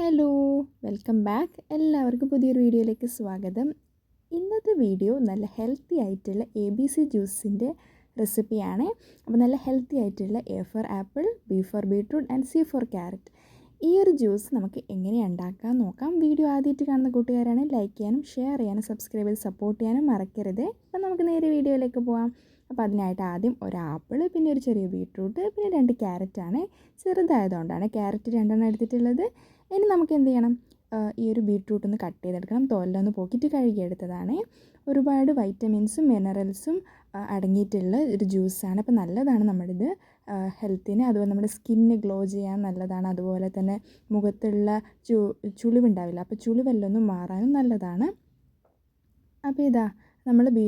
Hello welcome back. എല്ലാവർക്കും പുതിയൊരു വീഡിയോയിലേക്ക് സ്വാഗതം. ഇന്നത്തെ വീഡിയോ നല്ല ഹെൽത്തി ആയിട്ടുള്ള എ ബി സി ജ്യൂസിന്റെ റെസിപ്പിയാണ്. അപ്പോൾ നല്ല ഹെൽത്തി ആയിട്ടുള്ള A for apple B for beetroot and C for carrot. ഈ ഒരു ജ്യൂസ് നമുക്ക് എങ്ങനെ ഉണ്ടാക്കാൻ നോക്കാം. വീഡിയോ ആദ്യമായിട്ട് കാണുന്ന കൂട്ടുകാരാണ് ലൈക്ക് ചെയ്യാനും ഷെയർ ചെയ്യാനും സബ്സ്ക്രൈബ് ചെയ്ത് സപ്പോർട്ട് ചെയ്യാനും മറക്കരുത്. അപ്പം നമുക്ക് നേരെ വീഡിയോയിലേക്ക് പോകാം അപ്പോൾ അതിനായിട്ട് ആദ്യം ഒരു ആപ്പിൾ പിന്നെ ഒരു ചെറിയ ബീട്രൂട്ട് പിന്നെ രണ്ട് ക്യാരറ്റാണ് ചെറുതായതുകൊണ്ടാണ് ക്യാരറ്റ് രണ്ടെണ്ണം എടുത്തിട്ടുള്ളത്. ഇനി നമുക്ക് എന്ത് ചെയ്യണം? ഈ ഒരു ബീട്രൂട്ട് ഒന്ന് കട്ട് ചെയ്തെടുക്കണം. തോലിലൊന്ന് പോക്കിയിട്ട് കഴുകിയെടുത്തതാണ്. ഒരുപാട് വൈറ്റമിൻസും മിനറൽസും അടങ്ങിയിട്ടുള്ള ഒരു ജ്യൂസാണ്. അപ്പോൾ നല്ലതാണ് നമ്മളിത് ഹെൽത്തിന്. അതുപോലെ നമ്മുടെ സ്കിന്ന് ഗ്ലോ ചെയ്യാൻ നല്ലതാണ്. അതുപോലെ തന്നെ മുഖത്തുള്ള ചു ചുളിവുണ്ടാവില്ല. അപ്പോൾ ചുളിവെല്ലൊന്നും മാറാനും നല്ലതാണ്. അപ്പോൾ ഇതാ നമ്മൾ ബീ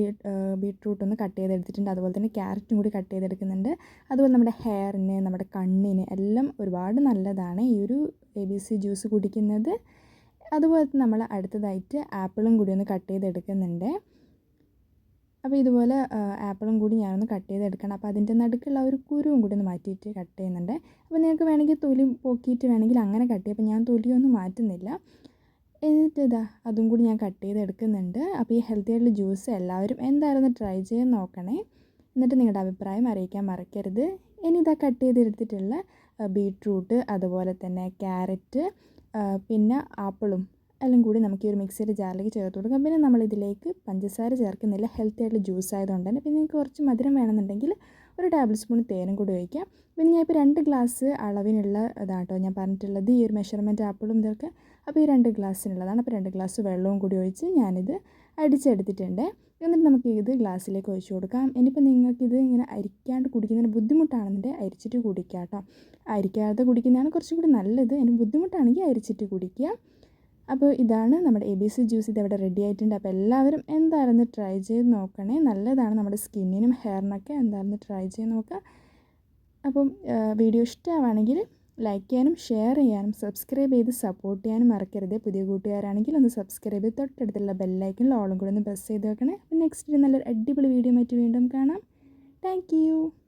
ബീട്രൂട്ട് ഒന്ന് കട്ട് ചെയ്തെടുത്തിട്ടുണ്ട്. അതുപോലെ തന്നെ ക്യാരറ്റും കൂടി കട്ട് ചെയ്തെടുക്കുന്നുണ്ട്. അതുപോലെ നമ്മുടെ ഹെയറിന് നമ്മുടെ കണ്ണിന് എല്ലാം ഒരുപാട് നല്ലതാണ് ഈ ഒരു എ ബി സി ജ്യൂസ് കുടിക്കുന്നത്. അതുപോലെ നമ്മൾ അടുത്തതായിട്ട് ആപ്പിളും കൂടി ഒന്ന് കട്ട് ചെയ്തെടുക്കുന്നുണ്ട്. അപ്പോൾ ഇതുപോലെ ആപ്പിളും കൂടി ഞാനൊന്ന് കട്ട് ചെയ്തെടുക്കണം. അപ്പോൾ അതിന്റെ നടുക്കുള്ള ഒരു കുരുവും കൂടി ഒന്ന് മാറ്റിയിട്ട് കട്ട് ചെയ്യുന്നുണ്ട്. അപ്പോൾ നിങ്ങൾക്ക് വേണമെങ്കിൽ തൊലി പോക്കിയിട്ട് വേണമെങ്കിൽ അങ്ങനെ കട്ട് ചെയ്യാം. അപ്പോൾ ഞാൻ തൊലിയൊന്നും മാറ്റുന്നില്ല. എന്നിട്ട് ഇതാ അതും കൂടി ഞാൻ കട്ട് ചെയ്തെടുക്കുന്നുണ്ട്. അപ്പോൾ ഈ ഹെൽത്തി ആയിട്ടുള്ള ജ്യൂസ് എല്ലാവരും എന്തായാലും ട്രൈ ചെയ്യാൻ നോക്കണേ. എന്നിട്ട് നിങ്ങളുടെ അഭിപ്രായം അറിയിക്കാൻ മറക്കരുത്. ഇനി ഇതാ കട്ട് ചെയ്തെടുത്തിട്ടുള്ള ബീട്രൂട്ട് അതുപോലെ തന്നെ ക്യാരറ്റ് പിന്നെ ആപ്പിളും എല്ലാം കൂടി നമുക്ക് ഈ ഒരു മിക്സിയുടെ ജാറിലേക്ക് ചേർത്ത് കൊടുക്കാം. പിന്നെ നമ്മളിതിലേക്ക് പഞ്ചസാര ചേർക്കുന്നില്ല. ഹെൽത്തി ആയിട്ടുള്ള ജ്യൂസ് ആയതുകൊണ്ട് തന്നെ. പിന്നെ നിങ്ങൾക്ക് കുറച്ച് മധുരം വേണമെന്നുണ്ടെങ്കിൽ ഒരു ടേബിൾ സ്പൂൺ തേനും കൂടി ഒഴിക്കുക പിന്നെ ഞാൻ ഇപ്പോൾ രണ്ട് ഗ്ലാസ് അളവിനുള്ള ഇതാട്ടോ ഞാൻ പറഞ്ഞിട്ടുള്ളത്. ഈ ഒരു മെഷർമെന്റ് ആപ്പിളും ഇതൊക്കെ അപ്പോൾ ഈ രണ്ട് ഗ്ലാസ്സിനുള്ളതാണ് അപ്പോൾ രണ്ട് ഗ്ലാസ് വെള്ളവും കൂടി ഒഴിച്ച് ഞാനിത് അടിച്ചെടുത്തിട്ടുണ്ട്. എന്നിട്ട് നമുക്ക് ഇത് ഗ്ലാസ്സിലേക്ക് ഒഴിച്ചു കൊടുക്കാം. ഇനിയിപ്പോൾ നിങ്ങൾക്കിത് ഇങ്ങനെ അരിക്കാണ്ട് കുടിക്കുന്നതിന് ബുദ്ധിമുട്ടാണെന്നുണ്ടെങ്കിൽ അരിച്ചിട്ട് കുടിക്കുക കേട്ടോ അരിക്കാതെ കുടിക്കുന്നതാണ് കുറച്ചും കൂടി നല്ലത്. ഇനി ബുദ്ധിമുട്ടാണെങ്കിൽ അരിച്ചിട്ട് കുടിക്കുക. അപ്പോൾ ഇതാണ് നമ്മുടെ എ ബി സി ജ്യൂസ് ഇത് ഇവിടെ റെഡി ആയിട്ടുണ്ട്. അപ്പോൾ എല്ലാവരും എന്തായാലും ട്രൈ ചെയ്ത് നോക്കണേ? നല്ലതാണ് നമ്മുടെ സ്കിന്നിനും ഹെയറിനൊക്കെ എന്തായാലും ട്രൈ ചെയ്ത് നോക്കുക. അപ്പം വീഡിയോ ഇഷ്ടമാണെങ്കിൽ ലൈക്ക് ചെയ്യാനും ഷെയർ ചെയ്യാനും സബ്സ്ക്രൈബ് ചെയ്ത് സപ്പോർട്ട് ചെയ്യാനും മറക്കരുത്. പുതിയ കൂട്ടുകാരാണെങ്കിൽ ഒന്ന് സബ്സ്ക്രൈബ് ചെയ്ത് തൊട്ടടുത്തുള്ള ബെല്ലൈക്കനിൽ ഓളും കൂടെ ഒന്ന് പ്രസ് ചെയ്ത് വെക്കണേ. നെക്സ്റ്റ് നല്ലൊരു അടിപൊളി വീഡിയോ മറ്റ് വീണ്ടും കാണാം. താങ്ക്